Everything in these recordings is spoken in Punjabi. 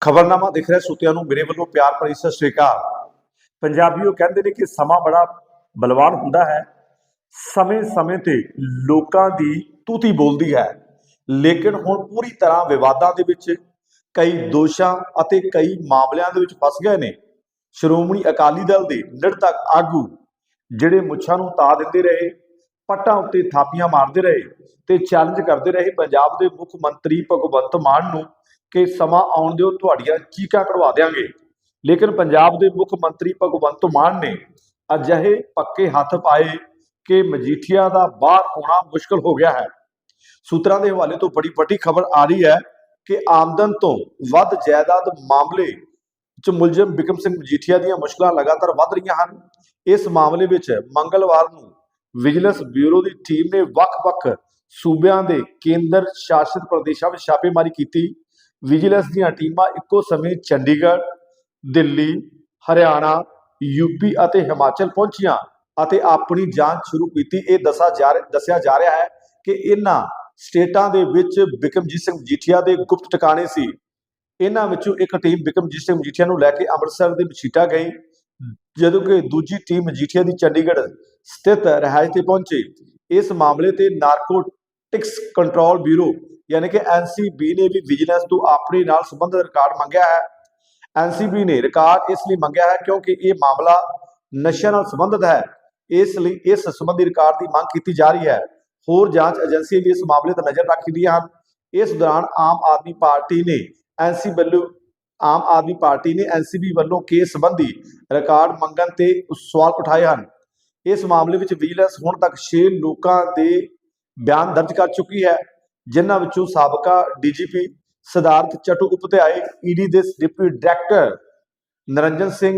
ਖਬਰਨਾਮਾ ਦਿਖ ਰਿਹਾ ਸੁਤਿਆਂ ਨੂੰ, ਮੇਰੇ ਵੱਲੋਂ ਪਿਆਰ ਭਰੀ ਸਤਿ ਸ਼੍ਰੀ ਅਕਾਲ। ਪੰਜਾਬੀਓ ਕਹਿੰਦੇ ਨੇ ਕਿ ਸਮਾਂ ਬੜਾ ਬਲਵਾਨ ਹੁੰਦਾ ਹੈ। ਸਮੇਂ-ਸਮੇਂ ਤੇ ਲੋਕਾਂ ਦੀ ਤੂਤੀ ਬੋਲਦੀ ਹੈ। ਲੇਕਿਨ ਹੁਣ ਪੂਰੀ ਤਰ੍ਹਾਂ ਵਿਵਾਦਾਂ ਦੇ ਵਿੱਚ ਕਈ ਦੋਸ਼ਾਂ ਅਤੇ ਕਈ ਮਾਮਲਿਆਂ ਦੇ ਵਿੱਚ ਫਸ ਗਏ ਨੇ। ਸ਼੍ਰੋਮਣੀ ਅਕਾਲੀ ਦਲ ਦੇ ਨਿਰਤਕ ਆਗੂ ਜਿਹੜੇ ਮੁੱਛਾਂ ਨੂੰ ਤਾ ਦਿੰਦੇ ਰਹੇ, ਪੱਟਾਂ ਉੱਤੇ ਥਾਪੀਆਂ ਮਾਰਦੇ ਰਹੇ ਤੇ ਚੈਲੰਜ ਕਰਦੇ ਰਹੇ, ਪੰਜਾਬ ਦੇ ਮੁੱਖ ਮੰਤਰੀ ਭਗਵੰਤ ਮਾਨ ਨੂੰ ਕਿ ਸਮਾਂ ਆਉਣ ਦਿਓ, ਤੁਹਾਡੀਆਂ ਚੀਕਾਂ ਕਢਵਾ ਦੇਾਂਗੇ ਲੇਕਿਨ ਪੰਜਾਬ ਦੇ ਮੁੱਖ ਮੰਤਰੀ ਭਗਵੰਤ ਮਾਨ ਨੇ ਅਜਿਹੇ ਪੱਕੇ ਹੱਥ ਪਾਏ ਕਿ ਮਜੀਠੀਆ ਦਾ ਬਾਹਰ ਆਉਣਾ ਮੁਸ਼ਕਲ ਹੋ ਗਿਆ ਹੈ। ਸੂਤਰਾਂ ਦੇ ਹਵਾਲੇ ਤੋਂ ਬੜੀ ਵੱਡੀ ਖਬਰ ਆ ਰਹੀ ਹੈ ਕਿ ਆਮਦਨ ਤੋਂ ਵੱਧ ਜਾਇਦਾਦ ਮਾਮਲੇ ਚ ਮੁਲਜ਼ਮ ਬਿਕਮ ਸਿੰਘ ਮਜੀਠੀਆ ਦੀਆਂ ਮੁਸ਼ਕਲਾਂ ਲਗਾਤਾਰ ਵੱਧ ਰਹੀਆਂ ਹਨ। ਇਸ ਮਾਮਲੇ ਵਿੱਚ ਮੰਗਲਵਾਰ ਨੂੰ ਵਿਜੀਲੈਂਸ ਬਿਊਰੋ ਦੀ ਟੀਮ ਨੇ ਵੱਖ-ਵੱਖ ਸੂਬਿਆਂ ਦੇ ਕੇਂਦਰ ਸ਼ਾਸਿਤ ਪ੍ਰਦੇਸ਼ਾਂ ਵਿੱਚ ਛਾਪੇਮਾਰੀ ਕੀਤੀ। ਵਿਜੀਲੈਂਸ ਦੀਆਂ ਟੀਮਾਂ ਇੱਕੋ ਸਮੇਂ ਚੰਡੀਗੜ੍ਹ, ਦਿੱਲੀ, ਹਰਿਆਣਾ ਯੂਪੀ ਅਤੇ ਹਿਮਾਚਲ ਪਹੁੰਚੀਆਂ ਅਤੇ ਆਪਣੀ ਜਾਂਚ ਸ਼ੁਰੂ ਕੀਤੀ। ਇਹ ਦੱਸਿਆ ਜਾ ਦੱਸਿਆ ਜਾ ਰਿਹਾ ਹੈ ਕਿ ਇਹਨਾਂ ਸਟੇਟਾਂ ਦੇ ਵਿੱਚ ਬਿਕਮਜੀਤ ਸਿੰਘ ਮਜੀਠੀਆ ਦੇ ਗੁਪਤ ਟਿਕਾਣੇ ਸੀ। ਇਹਨਾਂ ਵਿੱਚੋਂ ਇੱਕ ਟੀਮ ਬਿਕਮਜੀਤ ਸਿੰਘ ਮਜੀਠੀਆ ਨੂੰ ਲੈ ਕੇ ਅੰਮ੍ਰਿਤਸਰ ਦੇ ਮਛੀਟਾ ਗਈ, ਜਦੋਂ ਕਿ ਦੂਜੀ ਟੀਮ ਮਜੀਠੀਆ ਦੀ ਚੰਡੀਗੜ੍ਹ ਸਥਿਤ ਰਿਹਾਇਸ਼ ਤੇ ਪਹੁੰਚੀ। ਇਸ ਮਾਮਲੇ ਤੇ ਨਾਰਕੋਟਿਕਸ ਕੰਟਰੋਲ ਬਿਊਰੋ ਯਾਨੀ ਕਿ ਐਨਸੀਬੀ ਨੇ ਵੀ ਵਿਜੀਲੈਂਸ ਤੋਂ ਆਪਣੇ ਨਾਲ ਸੰਬੰਧਿਤ ਰਿਕਾਰਡ ਮੰਗਿਆ ਹੈ। ਐਨਸੀਬੀ ਨੇ ਰਿਕਾਰਡ ਇਸ ਲਈ ਮੰਗਿਆ ਹੈ ਕਿਉਂਕਿ ਇਹ ਮਾਮਲਾ ਨਸ਼ਿਆਂ ਨਾਲ ਸੰਬੰਧਿਤ ਹੈ। ਇਸ ਲਈ ਇਸ ਸੰਬੰਧੀ ਰਿਕਾਰਡ ਦੀ ਮੰਗ ਕੀਤੀ ਜਾ ਰਹੀ ਹੈ। ਹੋਰ ਜਾਂਚ ਏਜੰਸੀਆਂ ਵੀ ਇਸ ਮਾਮਲੇ ਤੇ ਨਜ਼ਰ ਰੱਖ ਰਹੀਆਂ ਹਨ। ਇਸ ਦੌਰਾਨ ਆਮ ਆਦਮੀ ਪਾਰਟੀ ਨੇ ਐਨਸੀ ਵੱਲੋਂ ਆਮ ਆਦਮੀ ਪਾਰਟੀ ਨੇ ਐਨਸੀਬੀ ਵੱਲੋਂ ਕੇਸ ਸੰਬੰਧੀ ਰਿਕਾਰਡ ਮੰਗਣ ਤੇ ਸਵਾਲ ਉਠਾਏ ਹਨ। ਇਸ ਮਾਮਲੇ ਵਿੱਚ ਵਿਜੀਲੈਂਸ ਹੁਣ ਤੱਕ 6 ਲੋਕਾਂ ਦੇ ਬਿਆਨ ਦਰਜ ਕਰ ਚੁੱਕੀ ਹੈ। ਜਿਨ੍ਹਾਂ ਵਿੱਚੋਂ ਸਾਬਕਾ DGP Siddharth Chattopadhyaya ED ਦੇ ਡਿਪਟੀ ਡਾਇਰੈਕਟਰ ਨਰਿੰਜਨ ਸਿੰਘ,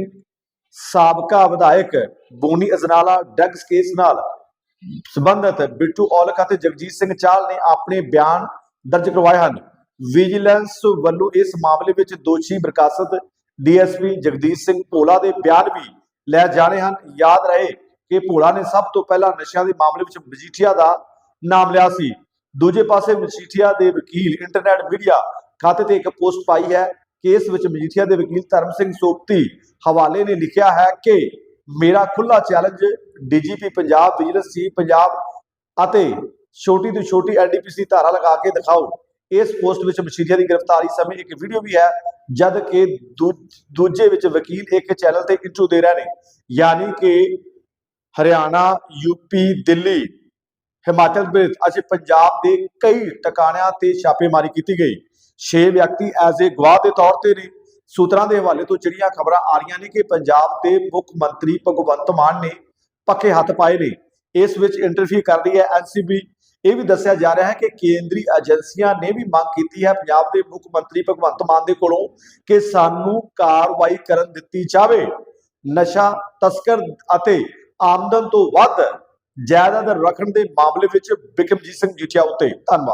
ਸਾਬਕਾ ਵਿਧਾਇਕ ਬੋਨੀ ਅਜਨਾਲਾ ਡਰੱਗਸ ਕੇਸ ਨਾਲ ਸੰਬੰਧਿਤ ਬਿੱਟੂ ਔਲਖ ਅਤੇ ਜਗਜੀਤ ਸਿੰਘ ਚਾਲ ਨੇ ਆਪਣੇ ਬਿਆਨ ਦਰਜ ਕਰਵਾਏ ਹਨ। ਵਿਜੀਲੈਂਸ ਵੱਲੋਂ ਇਸ ਮਾਮਲੇ ਵਿੱਚ ਦੋਸ਼ੀ ਬਰਕਾਸਤ ਡੀਐਸਪੀ ਜਗਦੀਸ਼ ਸਿੰਘ ਭੋਲਾ ਦੇ ਬਿਆਨ ਵੀ ਲੈ ਜਾਣੇ ਹਨ। ਯਾਦ ਰਹੇ ਕਿ ਭੋਲਾ ਨੇ ਸਭ ਤੋਂ ਪਹਿਲਾਂ ਨਸ਼ਿਆਂ ਦੇ ਮਾਮਲੇ ਵਿੱਚ ਮਜੀਠੀਆ ਦਾ ਨਾਮ ਲਿਆ ਸੀ। ਦੂਜੇ ਪਾਸੇ ਮਜੀਠੀਆ ਦੇ ਵਕੀਲ ਇੰਟਰਨੈਟ ਮੀਡੀਆ ਖਾਤੇ ਤੇ ਇੱਕ ਪੋਸਟ ਪਾਈ ਹੈ ਕੇਸ ਵਿੱਚ ਮਜੀਠੀਆ ਦੇ ਵਕੀਲ ਧਰਮ ਸਿੰਘ ਸੋਪਤੀ ਹਵਾਲੇ ਨੇ ਲਿਖਿਆ ਹੈ ਕਿ ਮੇਰਾ ਖੁੱਲਾ challenge DGP Punjab vigilance chief Punjab ਅਤੇ ਛੋਟੀ ਤੋਂ ਛੋਟੀ ਐਨਡੀਪੀਸੀ ਧਾਰਾ ਲਗਾ ਕੇ ਦਿਖਾਓ। ਇਸ ਪੋਸਟ ਵਿੱਚ ਮਜੀਠੀਆ ਦੀ ਗ੍ਰਿਫਤਾਰੀ ਸਮੇਂ ਇੱਕ ਵੀਡੀਓ ਵੀ ਹੈ, ਜਦ ਕਿ ਦੂ- ਦੂਜੇ ਵਿੱਚ ਵਕੀਲ ਇੱਕ ਚੈਨਲ ਤੇ ਇੰਟਰਵਿਊ ਦੇ ਰਹੇ ਨੇ। ਯਾਨੀ ਕਿ ਹਰਿਆਣਾ ਯੂਪੀ ਦਿੱਲੀ ਹਿਮਾਚਲ ਪ੍ਰਦੇਸ਼ ਅਤੇ ਪੰਜਾਬ ਦੇ ਕਈ ਟਿਕਾਣਿਆਂ ਤੇ ਛਾਪੇਮਾਰੀ ਕੀਤੀ ਗਈ। 6 ਵਿਅਕਤੀ ਐਜ਼ ਏ ਗਵਾਹ ਦੇ ਤੌਰ ਤੇ ਨੇ। ਸੂਤਰਾਂ ਦੇ ਹਵਾਲੇ ਤੋਂ ਜਿਹੜੀਆਂ ਖਬਰਾਂ ਆ ਰਹੀਆਂ ਨੇ ਕਿ ਪੰਜਾਬ ਦੇ ਮੁੱਖ ਮੰਤਰੀ ਭਗਵੰਤ ਮਾਨ ਨੇ ਪੱਕੇ ਹੱਥ ਪਾਏ ਨੇ। ਇਸ ਵਿੱਚ ਇੰਟਰਫੀਅਰ ਕਰ ਰਹੀ ਹੈ ਐਨਸੀਬੀ ਇਹ ਵੀ ਦੱਸਿਆ ਜਾ ਰਿਹਾ ਹੈ ਕਿ ਕੇਂਦਰੀ ਏਜੰਸੀਆਂ ਨੇ ਵੀ ਮੰਗ ਕੀਤੀ ਹੈ ਪੰਜਾਬ ਦੇ ਮੁੱਖ ਮੰਤਰੀ ਭਗਵੰਤ ਮਾਨ ਦੇ ਕੋਲੋਂ ਕਿ ਸਾਨੂੰ ਕਾਰਵਾਈ ਕਰਨ ਦਿੱਤੀ ਜਾਵੇ। ਨਸ਼ਾ ਤਸਕਰ ਅਤੇ ਆਮਦਨ ਤੋਂ ਵੱਧ ਜਾਇਦਾਦ ਰੱਖਣ ਦੇ ਮਾਮਲੇ ਵਿੱਚ ਬਿਕਮਜੀਤ ਸਿੰਘ ਜੀਠਿਆ ਉੱਤੇ ਧੰਨਵਾਦ।